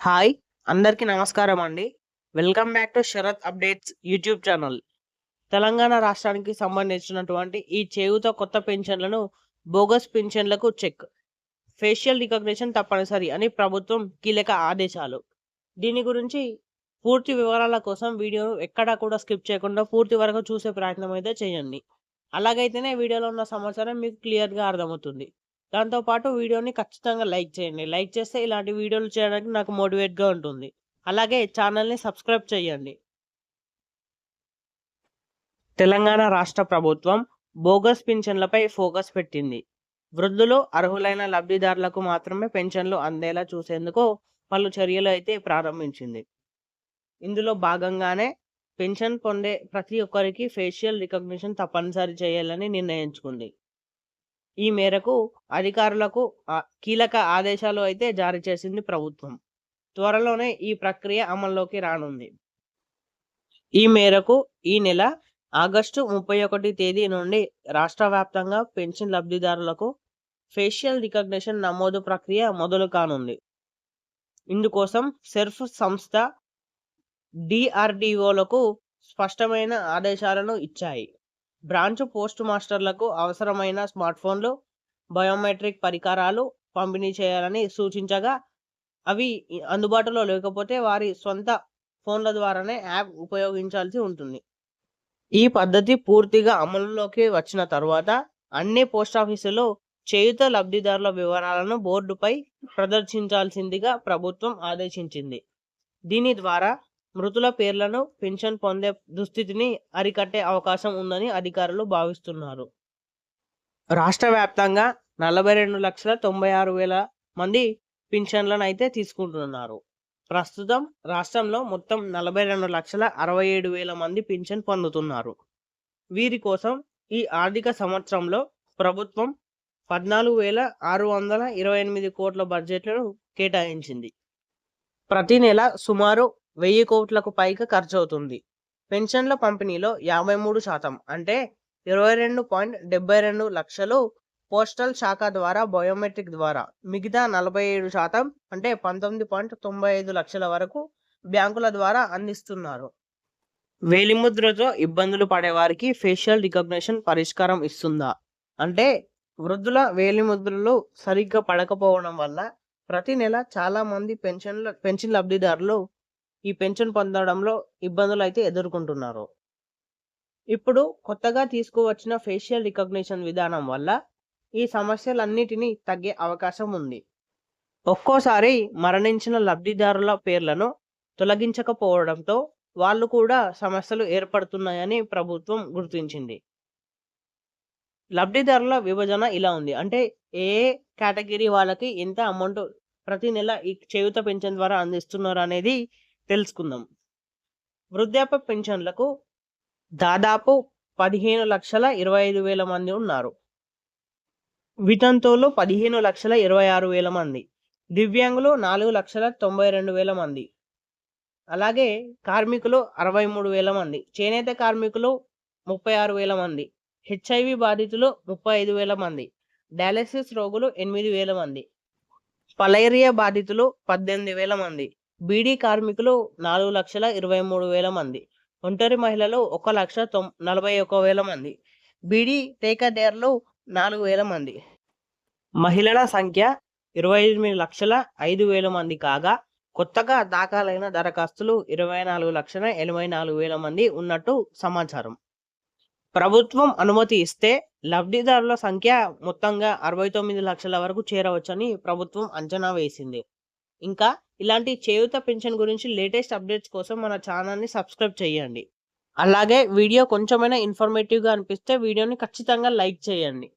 Hi అందరికీ నమస్కారం అండి. Welcome back to Sharath updates YouTube channel. Telangana రాష్ట్రానికి సంబంధించినటువంటి ఈ చేయుత కొత్త పెన్షన్లను బోగస్ పెన్షన్లకు చెక్. ఫేషియల్ రికగ్నిషన్ తప్పనిసరి అని ప్రభుత్వం కీలక ఆదేశాలు. దీని గురించి పూర్తి వివరాల కోసం వీడియోను ఎక్కడా కూడా స్కిప్ చేయకుండా పూర్తి వరకు చూసే ప్రయత్నం అయితే చేయండి. అలాగైతేనే వీడియోలో ఉన్న సమాచారం మీకు క్లియర్గా అర్థమవుతుంది. దాంతోపాటు వీడియోని ఖచ్చితంగా లైక్ చేయండి. లైక్ చేస్తే ఇలాంటి వీడియోలు చేయడానికి నాకు మోటివేట్గా ఉంటుంది. అలాగే ఛానల్ని సబ్స్క్రైబ్ చేయండి. తెలంగాణ రాష్ట్ర ప్రభుత్వం బోగస్ పింఛన్లపై ఫోకస్ పెట్టింది. వృద్ధులు అర్హులైన లబ్ధిదారులకు మాత్రమే పెన్షన్లు అందేలా చూసేందుకు పలు చర్యలు అయితే ప్రారంభించింది. ఇందులో భాగంగానే పెన్షన్ పొందే ప్రతి ఒక్కరికి ఫేషియల్ రికగ్నిషన్ తప్పనిసరి చేయాలని నిర్ణయించుకుంది. ఈ మేరకు అధికారులకు కీలక ఆదేశాలు అయితే జారీ చేసింది ప్రభుత్వం. త్వరలోనే ఈ ప్రక్రియ అమల్లోకి రానుంది. ఈ మేరకు ఈ నెల ఆగస్టు ముప్పై ఒకటి తేదీ నుండి రాష్ట్ర వ్యాప్తంగా పెన్షన్ లబ్ధిదారులకు ఫేషియల్ రికగ్నిషన్ నమోదు ప్రక్రియ మొదలు కానుంది. ఇందుకోసం సెర్ఫ్ సంస్థ డిఆర్డిఓలకు స్పష్టమైన ఆదేశాలను ఇచ్చాయి. బ్రాంచ్ పోస్ట్ మాస్టర్లకు అవసరమైన స్మార్ట్ ఫోన్లు బయోమెట్రిక్ పరికరాలు పంపిణీ చేయాలని సూచించగా అవి అందుబాటులో లేకపోతే వారి సొంత ఫోన్ల ద్వారానే యాప్ ఉపయోగించాల్సి ఉంటుంది. ఈ పద్ధతి పూర్తిగా అమలులోకి వచ్చిన తర్వాత అన్ని పోస్ట్ ఆఫీసులు చేయుత లబ్ధిదారుల వివరాలను బోర్డుపై ప్రదర్శించాల్సిందిగా ప్రభుత్వం ఆదేశించింది. దీని ద్వారా మృతుల పేర్లను పెన్షన్ పొందే దుస్థితిని అరికట్టే అవకాశం ఉందని అధికారులు భావిస్తున్నారు. రాష్ట్ర వ్యాప్తంగా నలభై రెండు లక్షల తొంభై ఆరు వేల మంది పింఛన్లను అయితే తీసుకుంటున్నారు. ప్రస్తుతం రాష్ట్రంలో మొత్తం నలభై రెండు లక్షల అరవై ఏడు వేల మంది పింఛన్ పొందుతున్నారు. వీరి కోసం ఈ ఆర్థిక సంవత్సరంలో ప్రభుత్వం పద్నాలుగు వేల ఆరు వందల ఇరవై ఎనిమిది కోట్ల బడ్జెట్లను కేటాయించింది. ప్రతి నెల సుమారు వెయ్యి కోట్లకు పైగా ఖర్చు అవుతుంది పెన్షన్ల పంపిణీలో యాభై మూడు శాతం అంటే ఇరవై రెండు పాయింట్ డెబ్బై రెండు లక్షలు పోస్టల్ శాఖ ద్వారా బయోమెట్రిక్ ద్వారా. మిగతా నలభై ఏడు శాతం అంటే పంతొమ్మిది పాయింట్ తొంభై ఐదు లక్షల వరకు బ్యాంకుల ద్వారా అందిస్తున్నారు. వేలిముద్రతో ఇబ్బందులు పడే వారికి ఫేషియల్ రికగ్నిషన్ పరిష్కారం ఇస్తుందా? అంటే వృద్ధుల వేలిముద్రలు సరిగ్గా పడకపోవడం వల్ల ప్రతి నెల చాలా మంది పెన్షన్ల పెన్షన్ లబ్ధిదారులు ఈ పెన్షన్ పొందడంలో ఇబ్బందులు అయితే ఎదుర్కొంటున్నారు. ఇప్పుడు కొత్తగా తీసుకువచ్చిన ఫేషియల్ రికగ్నిషన్ విధానం వల్ల ఈ సమస్యలన్నిటినీ తగ్గే అవకాశం ఉంది. ఒక్కోసారి మరణించిన లబ్ధిదారుల పేర్లను తొలగించకపోవడంతో వాళ్ళు కూడా సమస్యలు ఏర్పడుతున్నాయని ప్రభుత్వం గుర్తించింది. లబ్ధిదారుల విభజన ఇలా ఉంది. అంటే ఏ కేటగిరీ వాళ్ళకి ఎంత అమౌంట్ ప్రతి నెల ఈ చేయుత పెన్షన్ ద్వారా అందిస్తున్నారు అనేది తెలుసుకుందాం. వృద్ధాప్య పెన్షన్లకు దాదాపు పదిహేను లక్షల ఇరవై ఐదు వేల మంది ఉన్నారు. వితంతువులు పదిహేను లక్షల ఇరవై ఆరు వేల మంది. దివ్యాంగులు నాలుగు లక్షల తొంభై రెండు వేల మంది. అలాగే కార్మికులు అరవై మూడు వేల మంది. చేనేత కార్మికులు ముప్పై ఆరు వేల మంది. హెచ్ఐవి బాధితులు ముప్పై ఐదు వేల మంది. డయాలసిస్ రోగులు ఎనిమిది వేల మంది. పలైరియా బాధితులు పద్దెనిమిది వేల మంది. బీడీ కార్మికులు నాలుగు లక్షల ఇరవై మూడు వేల మంది ఒంటరి మహిళలు ఒక లక్ష తొం నలభై ఒక వేల మంది బీడీ టేకడేర్లు నాలుగు వేల మంది. మహిళల సంఖ్య ఇరవై ఎనిమిది లక్షల ఐదు వేల మంది కాగా కొత్తగా దాఖలైన దరఖాస్తులు ఇరవై నాలుగు లక్షల ఎనభై నాలుగు వేల మంది ఉన్నట్టు సమాచారం. ప్రభుత్వం అనుమతి ఇస్తే లబ్ధిదారుల సంఖ్య మొత్తంగా అరవై తొమ్మిది లక్షల వరకు చేరవచ్చని ప్రభుత్వం అంచనా వేసింది. ఇంకా ఇలాంటి చేయుత పెన్షన్ గురించి లేటెస్ట్ అప్డేట్స్ కోసం మన ఛానల్ని సబ్స్క్రైబ్ చేయండి. అలాగే వీడియో కొంచెమైనా ఇన్ఫర్మేటివ్గా అనిపిస్తే వీడియోని ఖచ్చితంగా లైక్ చేయండి.